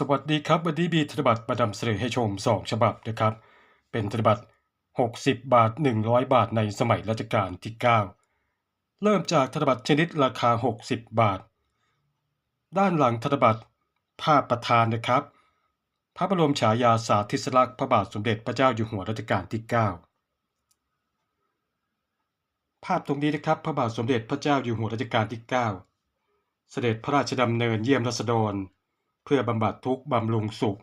สวัสดีครับวันนี้มีธนบัตรมาดำเสนอให้ชม 2 ฉบับนะครับ เป็นธนบัตร 60 บาท 100 บาทในสมัยรัชกาลที่ 9 เริ่มจากธนบัตรชนิดราคา 60 บาท ด้านหลังธนบัตรภาพประธานนะครับ พระบรมฉายาสาธิสลักษณ์พระบาทสมเด็จพระเจ้าอยู่หัวรัชกาลที่ 9 ภาพตรงนี้นะครับพระบาทสมเด็จพระเจ้าอยู่หัวรัชกาลที่ 9 เสด็จพระราชดำเนินเยี่ยมรัษฎร เพื่อบำบัดทุกข์บำรุงสุข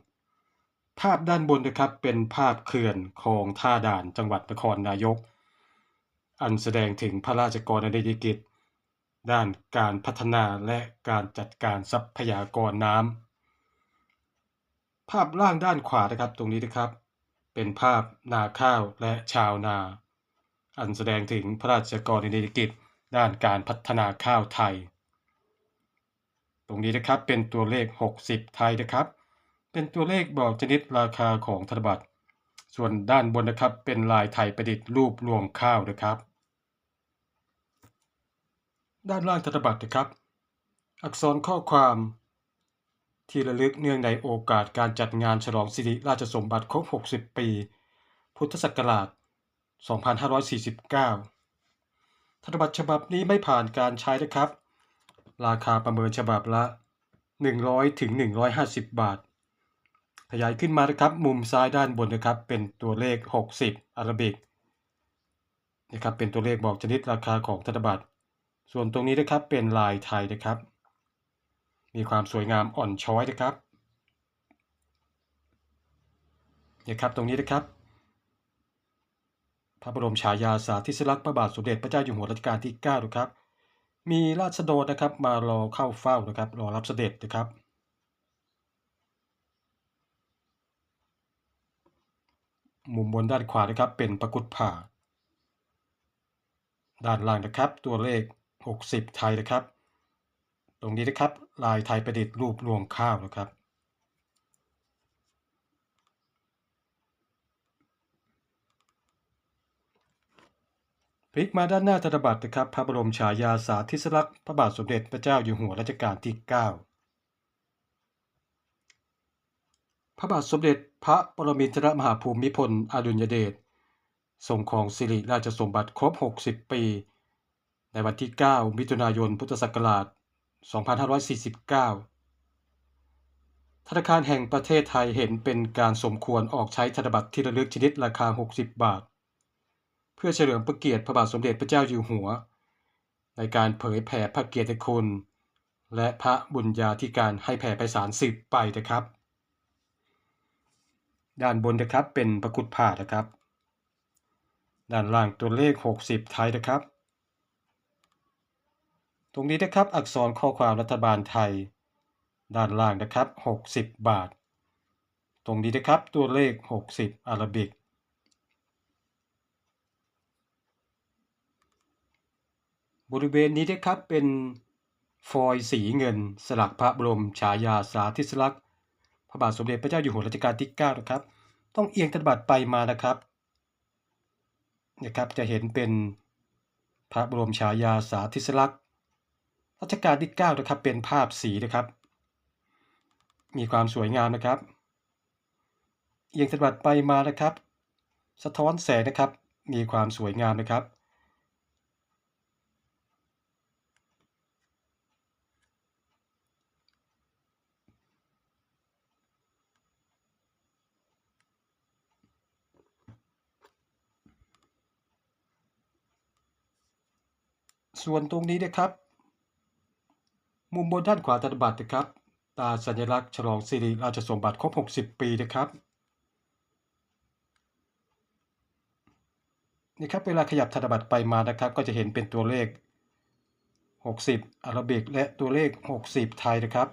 ภาพด้านบนนะครับเป็นภาพเขื่อนคลองท่าด่านจังหวัดนครนายก อันแสดงถึงพระราชกรณียกิจ ด้านการพัฒนาและการจัดการทรัพยากรน้ำภาพล่างด้านขวานะครับตรงนี้นะครับ เป็นภาพนาข้าวและชาวนา อันแสดงถึงพระราชกรณียกิจด้านการพัฒนาข้าวไทย ตรงนี้นะครับเป็นตัวเลข 60 ไทยนะครับ เป็นตัวเลขบอกชนิดราคาของธนบัตร ส่วนด้านบนนะครับเป็นลายไทยประดิษฐ์รูปรวงข้าวนะครับ ด้านล่างธนบัตรนะครับ อักษรข้อความที่ระลึกเนื่องในโอกาสการจัดงานฉลองสิริราชสมบัติครบ 60 ปี พุทธศักราช 2549 ธนบัตรฉบับนี้ไม่ผ่านการใช้นะครับ ราคาประเมินฉบับละ 100ถึง150 บาท ขยายขึ้นมานะครับ มุมซ้ายด้านบนนะครับ เป็นตัวเลข 60อารบิกนะครับเป็นตัวเลขบอกชนิดราคาของธนบัตร ส่วนตรงนี้นะครับเป็นลายไทยนะครับ มีความสวยงามอ่อนช้อยนะครับนี่ยครับตรงนี้นะครับ พระบรมฉายาสาธิสลักษณ์พระบาทสมเด็จพระเจ้าอยู่หัวรัชกาลที่9นะครับ มีราษฎรนะครับมารอเข้าเฝ้านะครับรอรับเสด็จนะครับ มุมบนด้านขวานะครับเป็นประกุดผ่า ด้านล่างนะครับตัวเลข 60 ไทยนะครับ ตรงนี้นะครับลายไทยประดิษฐ์รูปรวงข้าวนะครับ พลิกมาด้านหน้าธนบัตรนะครับพระบรมฉายาสาธิสลักษณ์พระบาทสมเด็จพระเจ้าอยู่หัวรัชกาลที่ 9 พระบาทสมเด็จพระปรมินทรมหาภูมิพลอดุลยเดชทรงครองสิริราชสมบัติครบ 60 ปี ในวันที่ 9 มิถุนายน พุทธศักราช 2549 ธนาคารแห่งประเทศไทยเห็นเป็นการสมควรออกใช้ธนบัตรที่ระลึกชนิดราคา 60 บาท เพื่อเฉลิมพระเกียรติพระบาทสมเด็จพระเจ้าอยู่หัว ในการเผยแผ่พระเกียรติคุณ และพระบุญญาธิการให้แผ่ไพศาลสืบไปนะครับ ด้านบนนะครับเป็นประกุดผ่านะครับ ด้านล่างตัวเลข 60 ไทยนะครับ ตรงนี้นะครับอักษรข้อความรัฐบาลไทย ด้านล่างนะครับ 60 บาท ตรงนี้นะครับตัวเลข 60 อาราบิก บริเวณนี้นะครับเป็นฟอยสีเงิน สลักพระบรมฉายาสาธิสลักษณ์พระบาทสมเด็จพระเจ้าอยู่หัวรัชกาลที่9นะครับ ต้องเอียงธนบัตไปมานะครับนะครับ จะเห็นเป็นพระบรมฉายาสาธิสลักษณ์รัชกาลที่9นะครับ เป็นภาพสีนะครับ มีความสวยงามนะครับ เอียงธนบัตไปมานะครับ สะท้อนแสงนะครับ มีความสวยงามนะครับ ส่วนตรงนี้นะครับ มุมบนด้านขวาธนบัตรนะครับ ตาสัญลักษณ์ฉลองสิริราชสมบัติครบ 60 ปีนะครับนี่ครับเวลาขยับธนบัตรไปมานะครับ ก็จะเห็นเป็นตัวเลข 60 อาราบิกและตัวเลข 60 ไทยนะครับ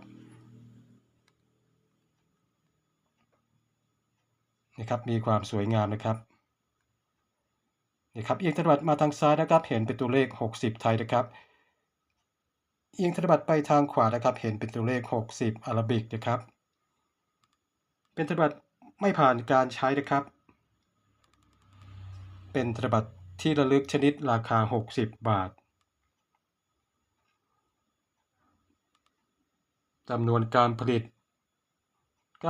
นี่ครับมีความสวยงามนะครับ นี่ครับเอียงธนบัตรมาทางซ้ายนะครับเห็นเป็นตัวเลข 60 ไทยนะครับเอียงธนบัตรไปทางขวานะครับเห็นเป็นตัวเลข 60 อาราบิกนะครับ เป็นธนบัตรไม่ผ่านการใช้นะครับ เป็นธนบัตรที่ระลึกชนิดราคา 60 บาทจำนวนการผลิต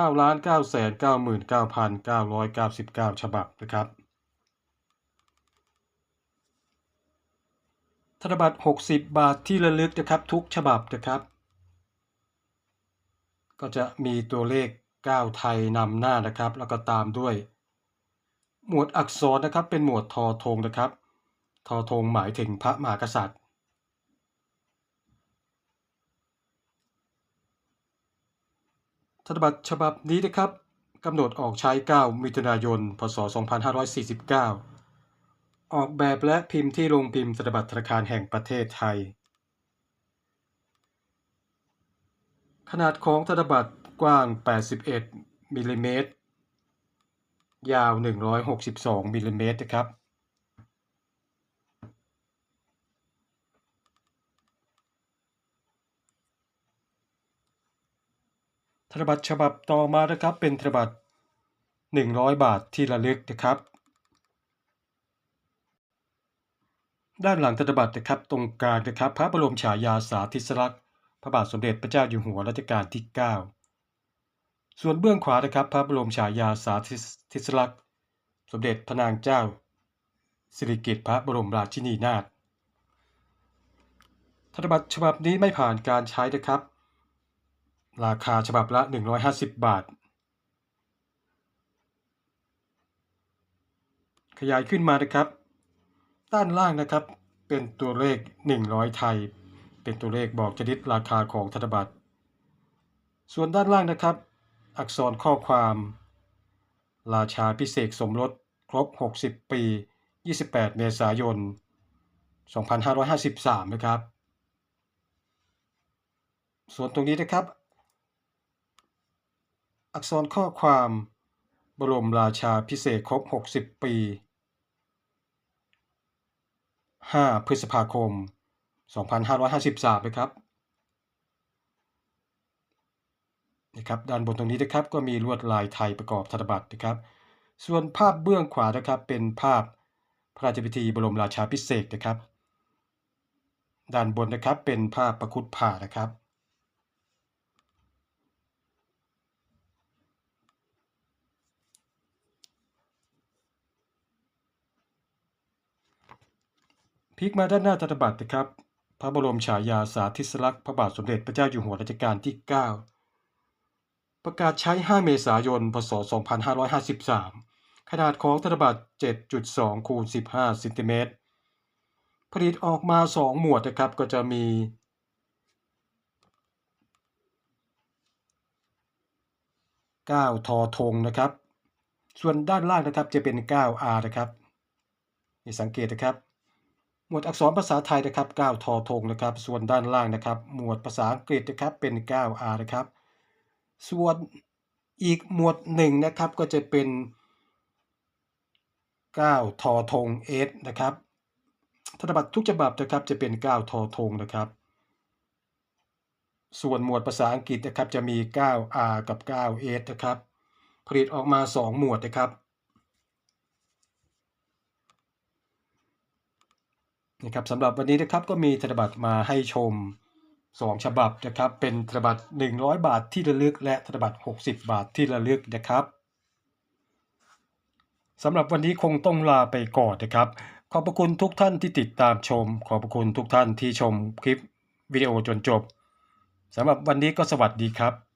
9ล้าน9แสน99,999 ฉบับนะครับ ธนบัตร 60 บาทที่ระลึกนะครับทุกฉบับนะครับ ก็จะมีตัวเลข 9 ไทยนำหน้านะครับ แล้วก็ตามด้วย หมวดอักษรนะครับเป็นหมวดทอธงนะครับทอธงหมายถึงพระมหากษัตริย์ ธนบัตรฉบับนี้นะครับกำหนดออกใช้ 9 มิถุนายน พศ 2549 ออกแบบและพิมพ์ที่โรงพิมพ์ธนบัตรธนาคารแห่งประเทศไทย ขนาดของธนบัตรกว้าง 81มิลลิเมตร ยาว 162มิลลิเมตรนะครับ ธนบัตรฉบับต่อมานะครับ เป็นธนบัตร100 บาทที่ระลึกนะครับ ด้านหลังธนบัตรนะครับ ตรงกลางนะครับ พระบรมฉายาสาธิสลักษณ์พระบาทสมเด็จพระเจ้าอยู่หัวรัชกาลที่ 9 ส่วนเบื้องขวานะครับ พระบรมฉายาสาธิสลักษณ์สมเด็จพระนางเจ้า สิริกิติ์พระบรมราชินีนาถธนบัตรฉบับนี้ไม่ผ่านการใช้นะครับ ราคาฉบับละ 150 บาท ขยายขึ้นมานะครับ ด้านล่างนะครับเป็นตัวเลข 100 ไทย เป็นตัวเลขบอกชนิดราคาของธนบัตร ส่วนด้านล่างนะครับ อักษรข้อความ ราชาพิเศษสมรสครบ 60 ปี 28 เมษายน 2553 นะครับ ส่วนตรงนี้นะครับ อักษรข้อความบรมราชาพิเศษครบ 60 ปี 5 พฤษภาคม 2553นะครับนะครับด้านบนตรงนี้นะครับก็มีลวดลายไทยประกอบธนบัตรนะครับ ส่วนภาพเบื้องขวานะครับเป็นภาพพระราชพิธีบรมราชาพิเศษนะครับ ด้านบนนะครับเป็นภาพประคุดผ่านะครับ พลิกมาด้านหน้าธนบัตรนะครับ พระบรมฉายาสาธิสลักษณ์พระบาทสมเด็จพระเจ้าอยู่หัวรัชกาลที่ 9 ประกาศใช้ 5 เมษายน พศ 2553 ขนาดของธนบัตร 7.2 คูณ 15 ซนติเมตร ผลิตออกมา 2 หมวดนะครับก็จะมี9ทอธงนะครับ ส่วนด้านล่างนะครับจะเป็น 9 R นะครับนี่สังเกตนะครับ หมวดอักษรภาษาไทยนะครับ9ทอธงนะครับ ส่วนด้านล่างนะครับ หมวดภาษาอังกฤษนะครับเป็น 9 R นะครับ ส่วนอีกหมวดหนึ่งนะครับก็จะเป็น 9 ทอธง S นะครับธนบัตรทุกฉบับนะครับจะเป็น 9 ทอธงนะครับ ส่วนหมวดภาษาอังกฤษนะครับจะมี 9R กับ 9S นะครับ ผลิตออกมา 2 หมวดนะครับ นะครับสำหรับวันนี้นะครับก็มีธนบัตรมาให้ชม 2 ฉบับนะครับเป็นธนบัตร 100 บาทที่ระลึก และธนบัตร 60 บาทที่ระลึกนะครับสำหรับวันนี้คงต้องลาไปก่อนนะครับ ขอบพระคุณทุกท่านที่ติดตามชม ขอบพระคุณทุกท่านที่ชมคลิปวิดีโอจนจบสำหรับวันนี้ก็สวัสดีครับ